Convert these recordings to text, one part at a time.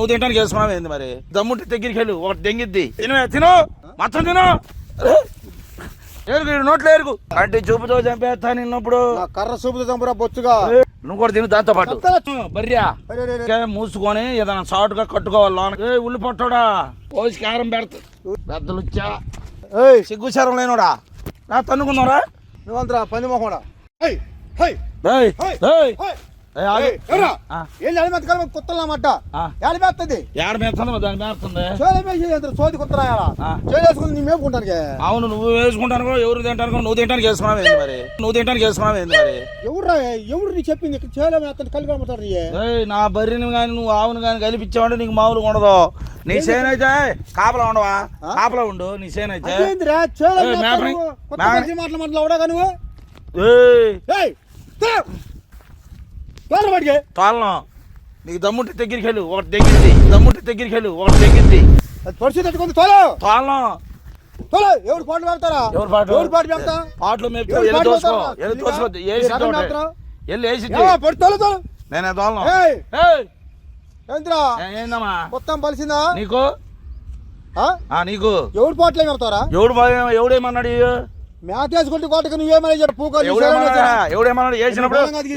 నువ్వు తింటానికి వేసుకున్నావు ఏంది మరి? దమ్ముంటే దగ్గరికి వెళ్ళు ఒకటి దెంగిద్ది. తినవే తిను. మొత్తం తిను. నోట్లో ఏరుకు అంటే చూపుతో చంపేస్తా నిన్నప్పుడు. కర్ర సూపుతో చంపురా బొచ్చుగా. నువ్వు కూడా తిను దాంతో పాటు? బర్యా మూసుకొని ఏదైనా షార్ట్గా కట్టుకోవాలి లోన. ఉల్లి పట్టోడా? పోసి కారం పెడతా. పెద్దలు వచ్చా. ఏయ్. సిగ్గుచారం లేనోడా? నా తన్నుకున్నారా నువ్వంతరా పంది మొహోడా. ఎవరా? అవును నువ్వు వేసుకుంటాను ఎవరు తింటాను నువ్వు తింటానికి వేసుకున్నావు ఏంది మరి? నువ్వు తింటానికి వేసుకున్నావు ఏంది మరి ఎవరురా ఎవరు నీ చెప్పింది? అమ్ముతారు నీ ఏయ్, నా బర్రెని కానీ నువ్వు ఆవును కానీ కలిపించావంటే నీకు మామూలుగా ఉండదు. నీ చేనైతే కాపలా ఉండవా? ఆ? కాపలా ఉండు నీ చేనైతే అదేందిరా? ఏయ్, వాడికి నీకు దమ్ముంటే దగ్గరికి వెళ్ళు. ఒకటి దగ్గిద్ది దమ్ముంటే దగ్గరికి వెళ్ళు. ఒకటి అది పరిస్థితి తట్టుకుంది తోల. తోలను? తోల. ఎవరు పాటలు పెడతారా? ఎవరు పాటు ఎవరు పాటలు పెడతా? పాటలు ఎవరు ఎల్లు పాటలు తోసుకో? ఎల్లు? తోసుకో ఏసి? ఎల్లు ఏమా, పడి తోలు తోలు. నేనే ఏంద్రా? ఏ- ఏందమ్మా? మొత్తం పలిసిందా? నీకు? ఆ? ఆ నీకు? ఎవరు పాటలు పెడతారా? ఎవడు బా- ఎవడేమన్నాడు మ్యాథ్ వేసుకుంటే కోటకు నువ్వేమని చెప్పు పూక? ఎవడేమన్నాడు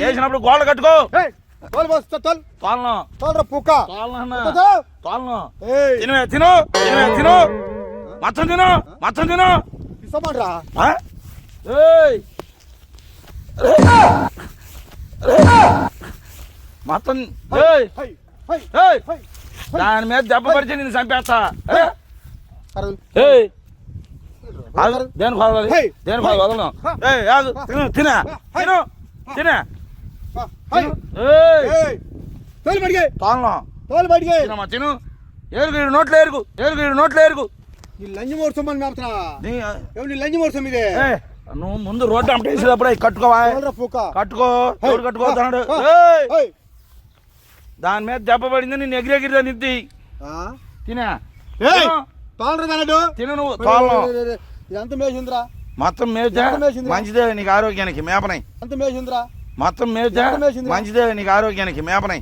వేసినప్పుడు గోడ కట్టుకో తిను తిను తిను తిను. ఇస్తామంటారా దాని మీద దెబ్బ పడితే నేను చంపేస్తా. హై. దేనికి వదలను ఏయ్ ఆగు. తిను తినే. తిను. తినే. తోలు బడికి తోలను తోలు బడికి తినమ్మా తిను. ఏరుకు ఈడు నోట్లో ఏరుకు ఏరుకు ఈడు నోట్లో ఏరుకు నీ లంజి మేపుతున్నా నీ లంజి మోర్సం ఇదే. నువ్వు ముందు రోడ్డు అంపేసేటప్పుడు అవి కట్టుకోవా? కట్టుకో హై. ఎవడు కట్టుకోవద్దాడు దాని మీద దెబ్బ పడింది నేను ఎగిరెగిరిదా నిద్ది. ఆ? తినే. తిను. తిను నువ్వు ఎంత మేసిందిరా మొత్తం? మంచిదే నీకు ఆరోగ్యానికి మేపనై. ఎంత మేసిందిరా మొత్తం? మంచిదే నీకు ఆరోగ్యానికి మేపనై.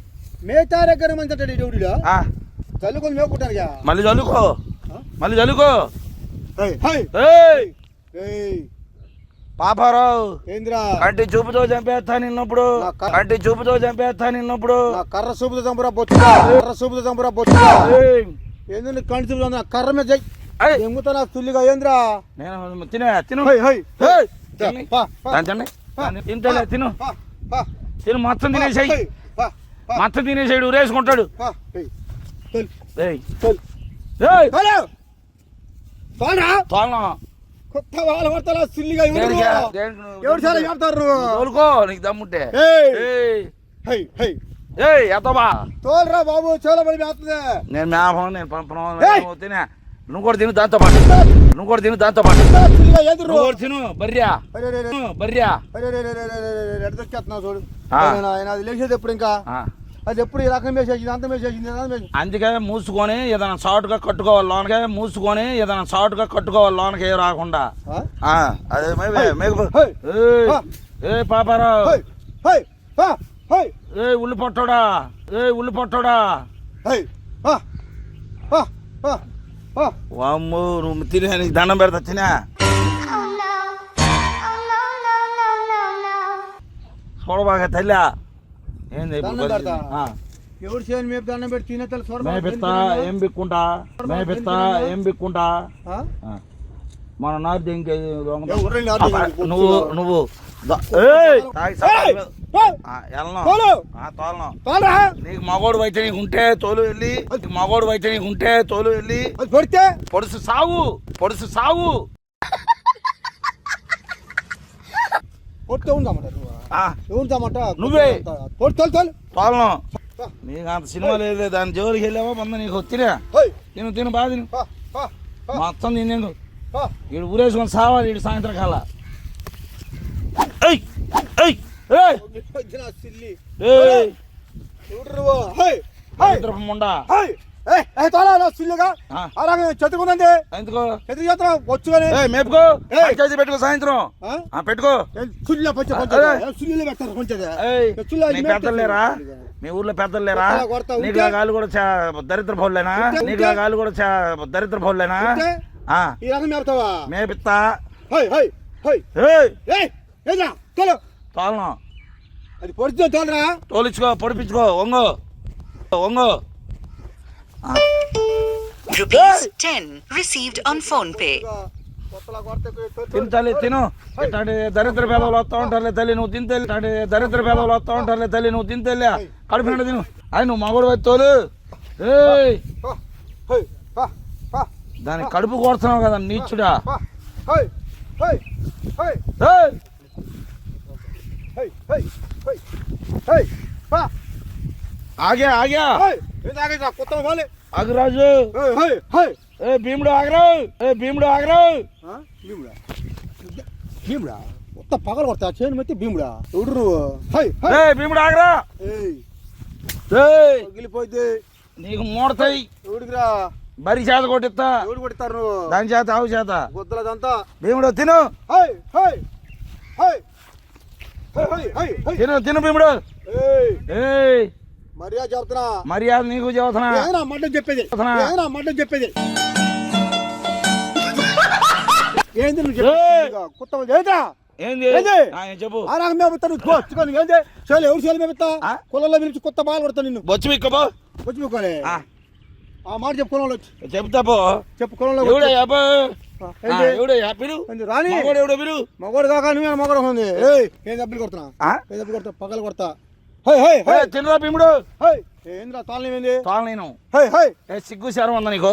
మంచి చల్లుకొని మళ్ళీ చల్లుకో. మళ్ళీ చల్లుకో. పాపారావు. కంటి చూపుతో చంపేస్తా నిన్నప్పుడు. కంటి చూపుతో చంపేస్తా నిన్నప్పుడు. కర్ర సూపుతో చంపురా బొచ్చుగా కర్ర సూపుతో చంపురా ఏంది నీ కంటి చూపు నా కర్ర మీద జై ఏయ్, ఎమ్ముతా నా తుల్లిగా ఏందిరా? నేను తినే తిను. తిని. తిని. తింటలే మొత్తం తినేసేయి. మొత్తం తినేసేడు ఊరేసుకుంటాడు. కొత్త వాళ్ళ పడతా సిల్లిగా ఎవరు? చాలా చెప్తారు? తోలుకో నీకు దమ్ముంటే. తోలురా బాబు చాలా మంది నేను మేపం నేను! నువ్వు తినే. నువ్వు కూడా తిను దాంతో పాటు. నువ్వు కూడా తిను దాంతో పాటు. నువ్వు కూడా తిను బర్యా. బర్యా అరే, అరే, అరే, అరే, అరే, అరే, ఎడ దొరికేస్తున్నావు చూడు అది లేచేది ఎప్పుడు ఇంకా అది ఎప్పుడు ఈ రకం వేసేసింది అంత వేసేసింది అందుకే మూసుకొని ఏదైనా షార్ట్గా కట్టుకోవాలి లోనకే మూసుకొని ఏదైనా షార్ట్గా కట్టుకోవాలి లోనకి ఏ రాకుండా అదే. ఏ పాపారావు ఏ ఉల్లి పొట్టోడా ఏ ఉల్లి పొట్టోడా. వామ్మో నువ్వు నీకు దండం పెడతా no. చూడబాగా తల్లి. ఏంది. ఎవరు చేయని మేపు దండం పెట్టి తినే తల స్వరం మేపిస్తా ఏం బిక్కుంటా? మేపిస్తా ఏం బిక్కుంటా. మన నార్త్ ఇంకే? నువ్వు నువ్వు వెళ్ళను. తోలను. తోలురా. నీకు మగోడు అయితే నీకు ఉంటే తోలు వెళ్ళి మగోడు అయితే నీకు ఉంటే తోలు వెళ్ళి. కొడితే? పొడుసు సావు పొడుసు సావు. కొడితే ఉందామంట నువ్వు? ఉందామంట నువ్వే. తోలు తోలు తోలు. తోలను. నీకు అంత సినిమా లేదు దాని జోలికి వెళ్ళావా? మొన్న నీకు హై తిను తిను బాగా తిను. మొత్తం తినేందు హా. వీడు ఊరేసుకొని సావాలి వీడు సాయంత్రం కాల ఎందుకో? చేస్తున్నా వచ్చు ఏయ్ మేపుకో. పంచాయతీ పెట్టుకో సాయంత్రం. పెట్టుకో. సుల్లిలో పంచ అదే. పంచ సుల్లిలో పెడతారు పంచది ఏయ్ సుల్లి నీకు పెద్దలు లేరా మీ ఊర్లో పెద్దలు లేరా కొత్తగా కొడతా ఉంటే? నీకు గాలు కూడా దరిద్ర పౌరులేనా ఉంటే? నీకు గాలు కూడా దరిద్ర పౌరులేనా ఉంటే? తోలను? అది పొడిచో తోలరా? తోలించుకో పొడిపించుకో ఒంగో ఒంగో ఆ. Rupees 10 received on phone pay. తిను తల్లి తిను. ఇట్లాంటి దరిద్ర పేదలు వస్తా ఉంటారులే తల్లి నువ్వు తిని తల్లి. ఇట్లాంటి దరిద్ర పేదలు వస్తా ఉంటారులే తల్లి నువ్వు తిని తల్లి. కడుపు నిండా తిను. అయ్యి నువ్వు మగడు వచ్చి తోలు. ఏయ్. దానికి కడుపు కోరుతున్నావు కదా నీచుడా పా హై హై హై ఏయ్ హై హై హై హై పా ఆగే ఆగా కొత్త ఆగురాజు ఏ భీముడు ఆగరు ఏ భీముడు ఆగరు ఆ? భీముడా? భీముడా? కొత్త పగలు కొడతా చేను మెత్తి భీముడా? ఎవడు నువ్వు? High high. ఏ భీముడు ఆగరా. పగిలిపోయింది నీకు మూడతాయి. ఎవడికిరా బరి చేత కొట్టిస్తా. ఎవడు కొడతారు నువ్వు? దాని చేత ఆవు చేత. గుద్దలదంతా భీముడు తిను. హై హై హై. తిను తిను భీముడు. మర్యాద చెప్తున్నా మర్యాద నీకు చెబుతున్నా మడ్డం చెప్పేది. మడ్డం చెప్పేది. ఏంది నువ్వు కొత్త ఏంది? చెప్పు. ఆ ఏంది? ఎవరు మేపుతా? కులంలో పిలిచి కొత్త బాల్ కొడతా నిన్ను. బొచ్చు మిక్కబో మీకోలే ఆ, ఆ మాట చెప్పు కులంలో వచ్చి. చెప్తా పో. చెప్పు కులంలో రాని మగోడు ఎవడో? పిలు. మగోడు కాక నువ్వే మగోడు ఉంది. ఏయ్ ఏం దెబ్బలు కొడుతున్నా? ఆ? ఏం దెబ్బలు కొడతా. పగలు తినరా భీముడు? ఏంద్రా సిగ్గు శరం ఉందా నీకు?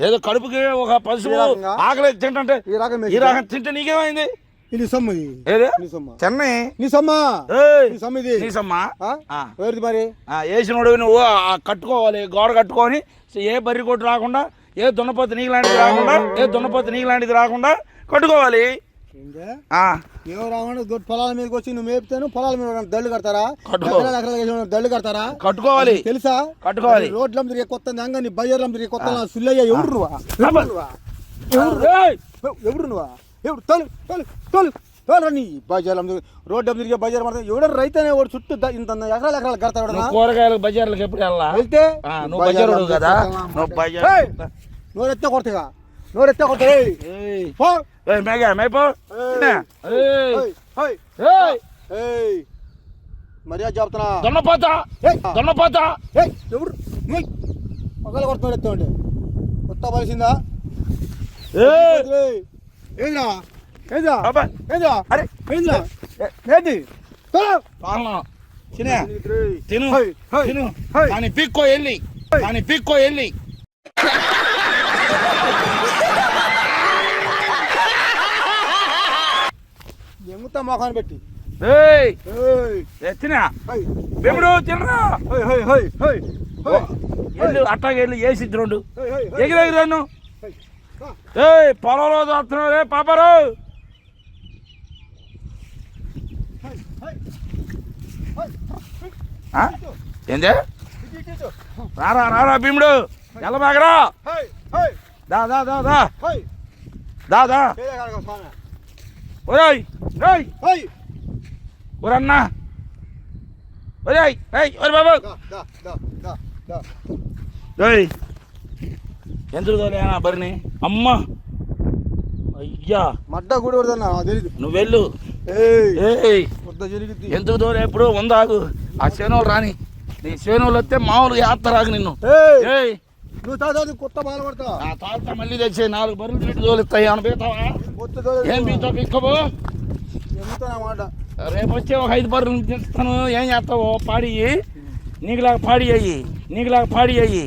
ఏదో కడుపుకి ఒక పశువు? ఆకలి తింటుంటే ఈ రకం ఈ రకం తింటే నీకేమైంది? ఇది సొమ్ము ఇది. ఏది? నీ సొమ్మ. చెన్నై. నీ సొమ్మ? ఏయ్, నీ సొమ్ము ఇది. నీసమ్మా ఆ? ఆ. ఎవరిది మరి? వేసినోడు నువ్వు ఆ కట్టుకోవాలి గోడ కట్టుకొని ఏ బర్రి కొట్టు రాకుండా ఏ దున్నపోతు నీకు లాంటిది రాకుండా? ఏ దున్నపోతు నీకు లాంటిది రాకుండా కట్టుకోవాలి. ఎవరు పొలాల మీదకి వచ్చి నువ్వు మేపుతాను పొలాల మీద దళ్ళు కడతారా? దళ్ళు కడతారా? కట్టుకోవాలి. తెలుసా? కట్టుకోవాలి. రోడ్ల తిరిగే కొత్త నీ బయ్యర్లం తిరిగే కొత్త సుల్లయ్య ఎవడు నువ్వా. ఎవడు నువ్వా ఏయ్, ఎవ- ఎవడు నువ్వా ఎవడు తోలు తోలు తోలు తోలు నీ బజార్లం రోడ్డు తిరిగే బజార్ మాత్రం ఎవడ రైతనే వాడు చుట్టూ ఇంత ఎకరాలు ఎకరాలు కడతాడు కూరగాయలకు బజార్లకు ఎప్పుడు వెళ్ళా వెళ్తే నువ్వు బజారుడు కదా. నువ్వు బజార్! నోరెత్తే కొడతాగా. నోరెత్తే కొడతా మేఘా మేపో. మర్యాద చెప్తున్నా. దున్నపోతా. ఏయ్. దున్నపోతా. ఏయ్, ఎవడు పగల కొడుతున్నాడు ఎత్తుంటే కొత్త పలిసిందా ఏంద్రా? ఏంద్రా? ఏంద్రా? అరే. ఏంద్రా? ఏంది. పాలన తినే. తిను. తిను. కానీ పిక్కో వెళ్ళి. కానీ పిక్కో వెళ్ళి. ఎముతా మొఖాన్ని పెట్టి. బెముడు తినరా? అట్టాగే వెళ్ళి రెండు హై, హై, హై, ఎగిరి ఎగిరి రన్ను హై. ఆ, ఏయ్ పొలంలో చూస్తున్నావు రే పాపరు? ఏంది. రారా రారా భీముడు. ఎల్లబాగరా హై, హై, దా హై. దా దా చేయలే కాడగా స్వామి. ఒరేయ్ ఏయ్ హై. ఒరన్నా ఒరేయ్ ఏయ్ ఒరే బాబు దా, దా, దా, దా, దా. ఏయ్ ఎందుకు తోలేనా బరిని అమ్మ అయ్యా మడ్డ గుడి కొడదన్నా తెలియదు నువ్వు వెళ్ళు ఏయ్ జరిగింది ఎందుకు తోలే ఎప్పుడు ఉందాగు ఆ శనువులు రాని నీ శనువులు వస్తే మామూలు యాత్ర రాగు నిన్ను ఏయ్ నువ్వు తాత కొత్త బాల కొడతా ఆ తాత మళ్ళీ తెచ్చే నాలుగు బరులు తిట్టి తోలిస్తాయి అని పీతావా? కొత్త ఏం పీతో పిక్కబో మాట? రేపు వచ్చే ఒక ఐదు బర్రెలు తెస్తాను ఏం చేస్తావు? పాడి నీకులాగా పాడి అయ్యి నీకులాగా పాడి అయ్యి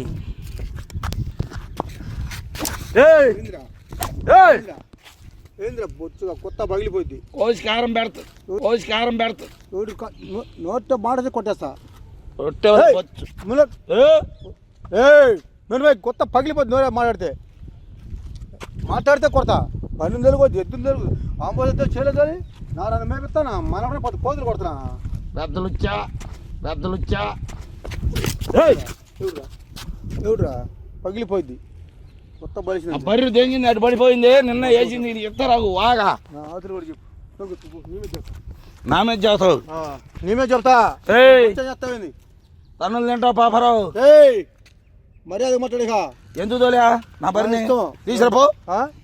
ఏందిరా? బొచ్చుగా? కొత్త పగిలిపోద్ది కోసి కారం పెడతా కోసి కారం పెడతా. నోటి నోట్ మాటది కొట్టేస్తా. రొట్టె ఏ? నువ్వు కొత్త పగిలిపోద్ది నోరే మాట్లాడితే. మాట్లాడితే కొడతా. పన్ను తెలుగు ఎద్దులు తెలుగు ఆంబోతే చేయలేదు నారాయణ మేపిస్తానా మనపడే పది పోతులు కొడుతున్నా పెద్దలుచ్చా పెద్దలుచ్చా ఏయ్! ఎవడురా? ఎవడురా? పగిలిపోద్ది. కొత్త బలిసింది బర్రె తెంగింది అటు పడిపోయింది. నిన్న వేసింది. ఇది ఇత్తరాగు వాగా. నా ఆతులు కూడా చెప్పు. తగ్గు, తగ్గు, నీ మీద చెప్తా. నా మీద చేస్తావు. ఆ, నీ మీద చెప్తా చెప్తావేంది తన్నులు తింటావు పాపరావు. ఏయ్! మర్యాద మాట్లాడిక ఎందుకు తోలే? నా పని నా ఇష్టం. తీసిరా పో.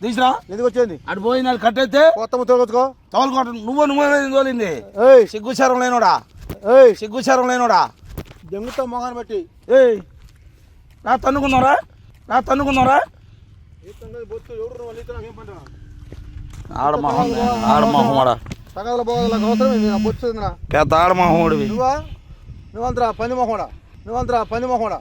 తీసిరా. ఎందుకు వచ్చింది? అటు పోయి నాకు కట్టేస్తే కొత్త తోలుకొచ్చుకో. తోలుకోట నువ్వు నువ్వు తోలింది? ఏయ్. సిగ్గుచారం లేనోడా? ఏయ్. సిగ్గుచారం లేనోడా? దెంగుతా మొగాన్ని బట్టి. ఏయ్. నా తన్నుకున్నారా నా తన్నుకున్నారా బొత్తు ఎవరు నువ్వు నీతో నాకేం పంట ఆడమొహం ఆడమొహమాడా తగదల పోగల అవసరం ఏంది నా బొచ్చు? పెద్ద ఆడమొహముడివి నువ్వా? నువ్వంతరా పని మొహోడా నువ్వంతరా పని మొహోడా